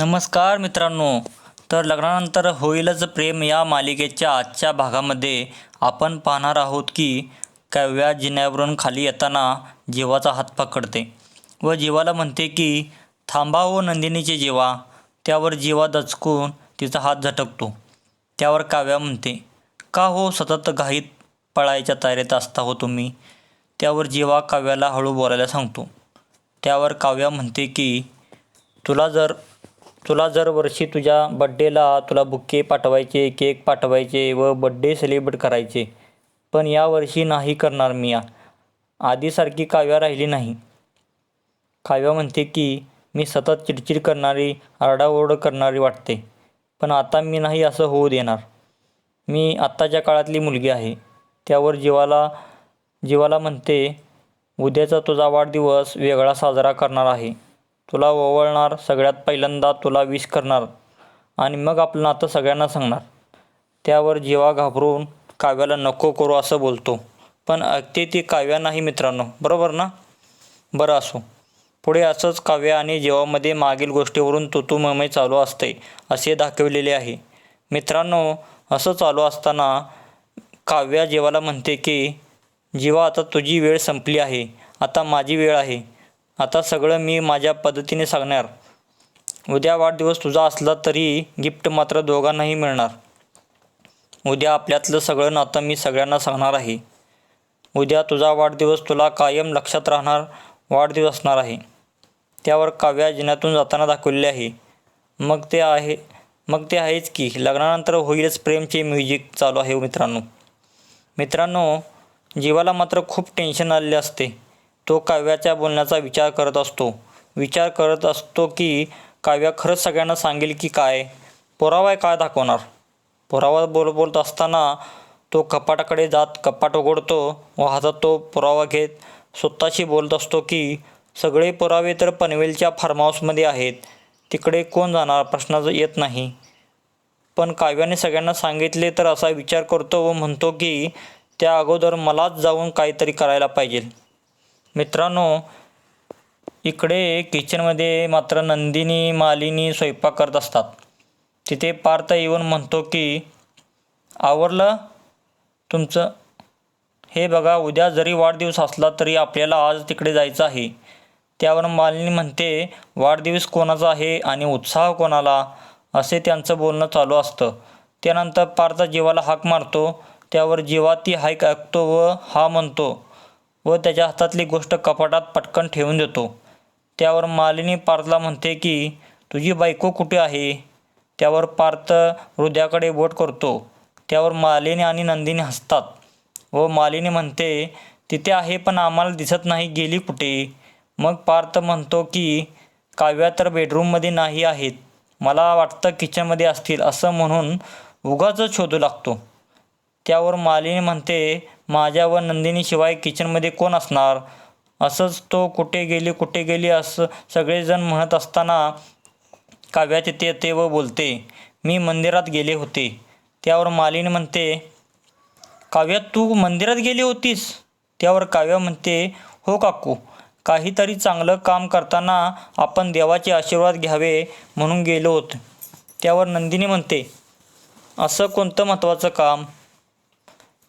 नमस्कार मित्रांनो. तर लग्नानंतर होईलच प्रेम या मालिकेच्या आजच्या भागामध्ये आपण पाहणार आहोत की काव्या जिन्यावरून खाली येताना जीवाचा हात पकडते व जीवाला म्हणते की थांबा हो नंदिनीचे जीवा त्यावर जीवा दचकून तिचा हात झटकतो त्यावर काव्या म्हणते का हो सतत घाईत पळायच्या तयारीत असता हो तुम्ही त्यावर जीवा काव्याला हळू बोलायला सांगतो. त्यावर काव्या म्हणते की तुला जर तुला जर वर्षी तुझ्या बड्डेला तुला बुक्के पाठवायचे केक पाठवायचे व बड्डे सेलिब्रेट करायचे पण यावर्षी नाही करणार मी आधीसारखी काव्या राहिली नाही. काव्या म्हणते की मी सतत चिडचिड करणारी आरडाओरड करणारी वाटते पण आता मी नाही असं होऊ देणार. मी आत्ताच्या काळातली मुलगी आहे. त्यावर जीवाला जीवाला म्हणते उद्याचा तुझा वाढदिवस वेगळा साजरा करणार आहे. तुला ओवळणार सगळ्यात पहिल्यांदा तुला विश करणार आणि मग आपलं नातं सगळ्यांना सांगणार. त्यावर जीवा घाबरून काव्याला नको करू असं बोलतो. पण अगदी ती काव्या नाही मित्रांनो बरोबर ना? बरं असो. पुढे असंच काव्य आणि जीवामध्ये मागील गोष्टीवरून तुतू ममय चालू असते असे दाखविलेले आहे. मित्रांनो असं चालू असताना काव्या जीवाला म्हणते की जीवा आता तुझी वेळ संपली आहे. आता माझी वेळ आहे. आता सगळं मी माझ्या पद्धतीने सांगणार. उद्या वाढदिवस तुझा असला तरी गिफ्ट मात्र दोघांनाही मिळणार. उद्या आपल्यातलं सगळं नातं मी सगळ्यांना सांगणार आहे. उद्या तुझा वाढदिवस तुला कायम लक्षात राहणार वाढदिवस असणार आहे. त्यावर काव्या जिन्यातून जाताना दाखवलेले आहे. मग ते आहे मग ते आहेच की लग्नानंतर होईलच प्रेमचे म्युझिक चालू आहे मित्रांनो. मित्रांनो जीवाला मात्र खूप टेन्शन आलेले असते. तो काव्याच्या बोलण्याचा विचार करत असतो. विचार करत असतो की काव्या खरंच सगळ्यांना सांगेल की काय? पुरावा काय दाखवणार? पुरावा बोल बोलत असताना तो कपाटाकडे जात कपाट उघडतो व हातात तो पुरावा घेत स्वतःशी बोलत असतो की सगळे पुरावे तर पनवेलच्या फार्म हाऊसमध्ये आहेत. तिकडे कोण जाणार? प्रश्न येत नाही. पण काव्याने सगळ्यांना सांगितले तर असा विचार करतो व म्हणतो की त्या अगोदर मलाच जाऊन काहीतरी करायला पाहिजे. मित्रांनो इकडे किचनमध्ये मात्र नंदिनी मालिनी स्वयंपाक करत असतात. तिथे पार्थ येऊन म्हणतो की आवरलं? तुमचं? हे बघा उद्या जरी वाढदिवस असला तरी आपल्याला आज तिकडे जायचं आहे त्यावर मालिनी म्हणते वाढदिवस कोणाचा आहे आणि उत्साह कोणाला असे त्यांचं बोलणं चालू असतं. त्यानंतर पार्थ जीवाला हाक मारतो. त्यावर जीवा ती हाक ऐकतो व हा म्हणतो व त्याच्या हातातली गोष्ट कपाटात पटकन ठेवून देतो. त्यावर मालिनी पार्थला म्हणते की तुझी बायको कुठे आहे? त्यावर पार्थ हृदयाकडे बोट करतो. त्यावर मालिनी आणि नंदिनी हसतात. व मालिनी म्हणते तिथे आहे पण आम्हाला दिसत नाही गेली कुठे? मग पार्थ म्हणतो की काव्या तर बेडरूममध्ये नाही आहेत. मला वाटतं किचनमध्ये असतील असं म्हणून उगाच शोधू लागतो. त्यावर मालिनी म्हणते माझ्या व नंदिनीशिवाय किचनमध्ये कोण असणार? असंच तो कुठे गेली कुठे गेली असं सगळेजण म्हणत असताना काव्या तिथे येते व बोलते मी मंदिरात गेले होते. त्यावर मालिनी म्हणते काव्या तू मंदिरात गेली होतीस? त्यावर काव्या म्हणते हो काकू काहीतरी चांगलं काम करताना आपण देवाचे आशीर्वाद घ्यावे म्हणून गेलो होत. त्यावर नंदिनी म्हणते असं कोणतं महत्त्वाचं काम?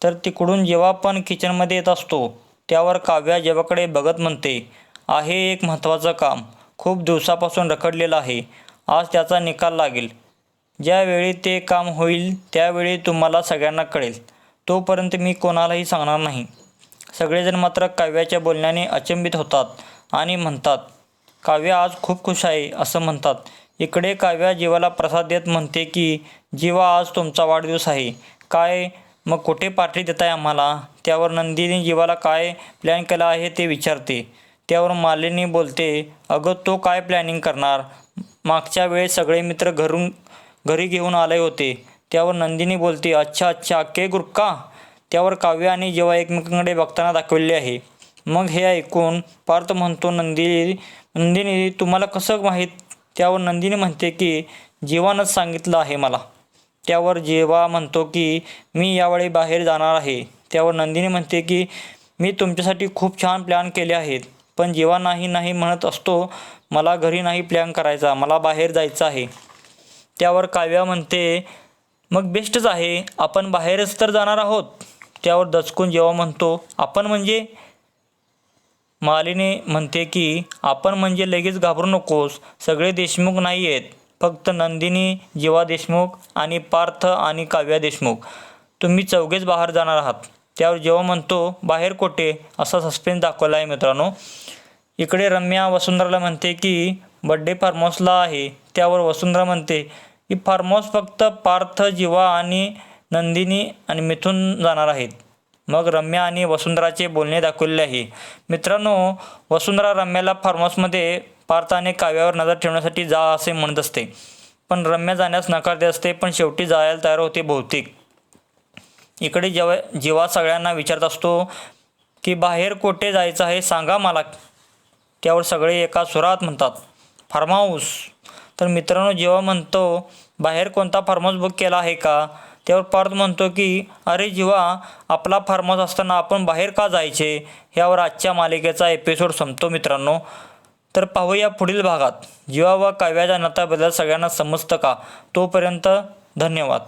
तर तिकडून जेव्हा पण किचनमध्ये येत असतो त्यावर काव्या जेवाकडे बघत म्हणते आहे एक महत्त्वाचं काम. खूप दिवसापासून रखडलेलं आहे. आज त्याचा निकाल लागेल. ज्यावेळी ते काम होईल त्यावेळी तुम्हाला सगळ्यांना कळेल. तोपर्यंत मी कोणालाही सांगणार नाही. सगळेजण मात्र काव्याच्या बोलण्याने अचंबित होतात आणि म्हणतात काव्या आज खूप खुश आहे असं म्हणतात. इकडे काव्या जीवाला प्रसाद देत म्हणते की जीवा आज तुमचा वाढदिवस आहे. काय मग कुठे पार्टी देताय आम्हाला? त्यावर नंदिनी जीवाला काय प्लॅन केला आहे ते विचारते. त्यावर मालिनी बोलते अगं तो काय प्लॅनिंग करणार? मागच्या वेळेस सगळे मित्र घरून घरी घेऊन आले होते. त्यावर नंदिनी बोलते अच्छा अच्छा के ग्रुप का त्यावर काव्य आणि जेव्हा एकमेकांकडे बघताना दाखवले आहे. मग हे ऐकून पार्थ म्हणतो नंदिनी नंदिनी तुम्हाला कसं माहीत? त्यावर नंदिनी म्हणते की जीवानच सांगितलं आहे मला. त्यावर जेव्हा म्हणतो की मी यावेळी बाहेर जाणार आहे त्यावर नंदिनी म्हणते की मी तुमच्यासाठी खूप छान प्लॅन केले आहेत पण जेव्हा नाही नाही म्हणत असतो मला घरी नाही प्लॅन करायचा मला बाहेर जायचं आहे. त्यावर काव्या म्हणते मग बेस्टच आहे आपण बाहेरच तर जाणार आहोत. त्यावर दचकून जेव्हा म्हणतो आपण म्हणजे? मालिनी म्हणते की आपण म्हणजे लगेच घाबरू नकोस सगळे देशमुख नाही आहेत फक्त नंदिनी जीवा देशमुख आणि पार्थ आणि काव्या देशमुख. तुम्ही चौघेच बाहेर जाणार आहात. त्यावर जेव्हा म्हणतो बाहेर कोठे? असा सस्पेन्स दाखवला आहे मित्रांनो. इकडे रम्या वसुंधराला म्हणते की बड्डे फार्महाऊसला आहे. त्यावर वसुंधरा म्हणते की फार्महाऊस फक्त पार्थ जीवा आणि नंदिनी आणि मिथून जाणार आहेत. मग रम्या आणि वसुंधराचे बोलणे दाखवलेले आहे. मित्रांनो वसुंधरा रम्याला फार्महाऊसमध्ये पार्थाने पार्थ काव्यावर नजर ठेवण्यासाठी जा असे म्हणत असते. पण रम्या जाण्यास नकार देत असते पण शेवटी जायला तयार होते बहुतेक. इकडे जेव्हा जेव्हा सगळ्यांना विचारत असतो की बाहेर कोठे जायचं आहे सांगा मला. त्यावर सगळे एका सुरात म्हणतात फार्म हाऊस तर मित्रांनो जेव्हा म्हणतो बाहेर कोणता फार्म हाऊस बुक केला आहे का? त्यावर पार्थ म्हणतो की अरे जेव्हा आपला फार्म हाऊस असताना आपण बाहेर का जायचे? यावर आजच्या मालिकेचा एपिसोड संपतो मित्रांनो. तर पाहूया पुढील भागात. जीवा व काव्याच्या नात्याबद्दल सगळ्यांना समजतं का? तोपर्यंत धन्यवाद.